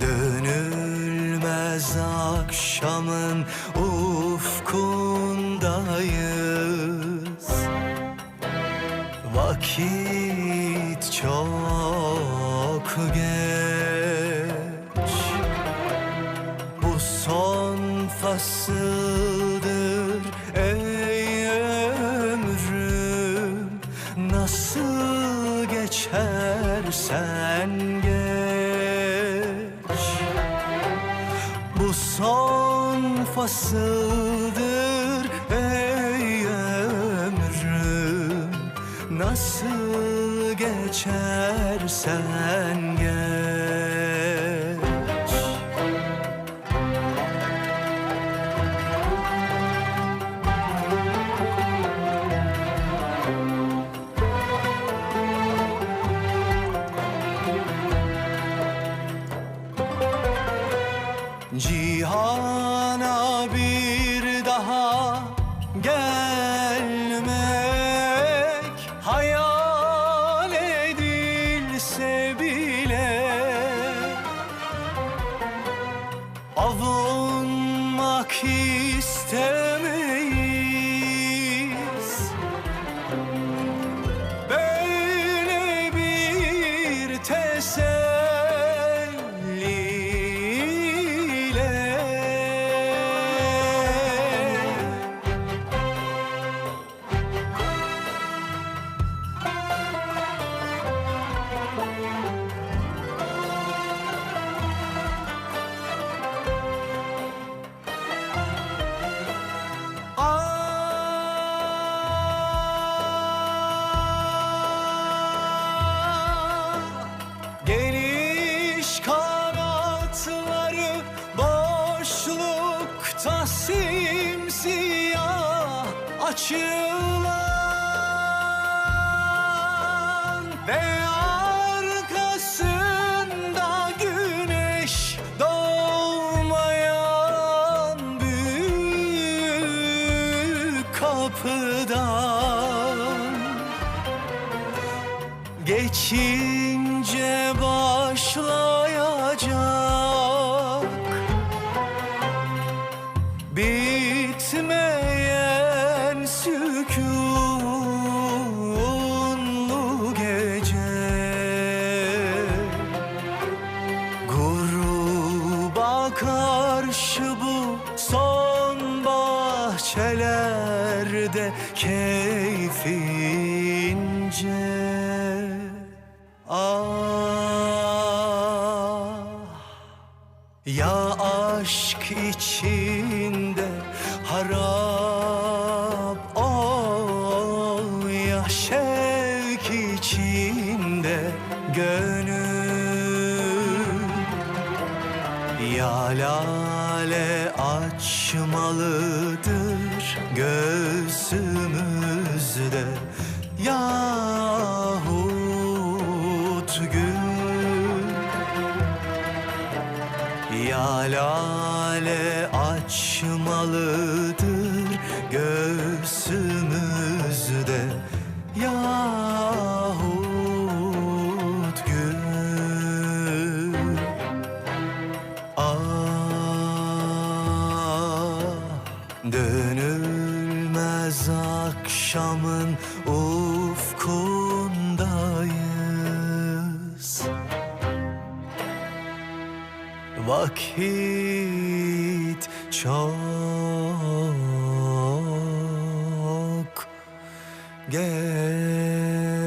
Dönülmez akşamın ufkundayız. Vakit çok geç. Bu son fasıldır ey ömrüm. Nasıl geçersen geç Bu son fasıldır ey ömrüm. Nasıl geçersen geç avunmak istemeyiz. Böyle bir teselliyle simsiyah açılan ve arkasında güneş doğmayan büyük kapıdan. Geçince başlayacak Bitmeyen sükunlu gece. Gruba karşı bu son bahçelerde keyfince. Ah ya aşk içinde harap ol ya şevk içinde gönül. Ya lale açmalıdır göğsümüzde yahut Ya lale açmalıdır göğsümüzde. Yahut gül. Ah dönülmez akşamın ufkundayız Vakit çok. Geç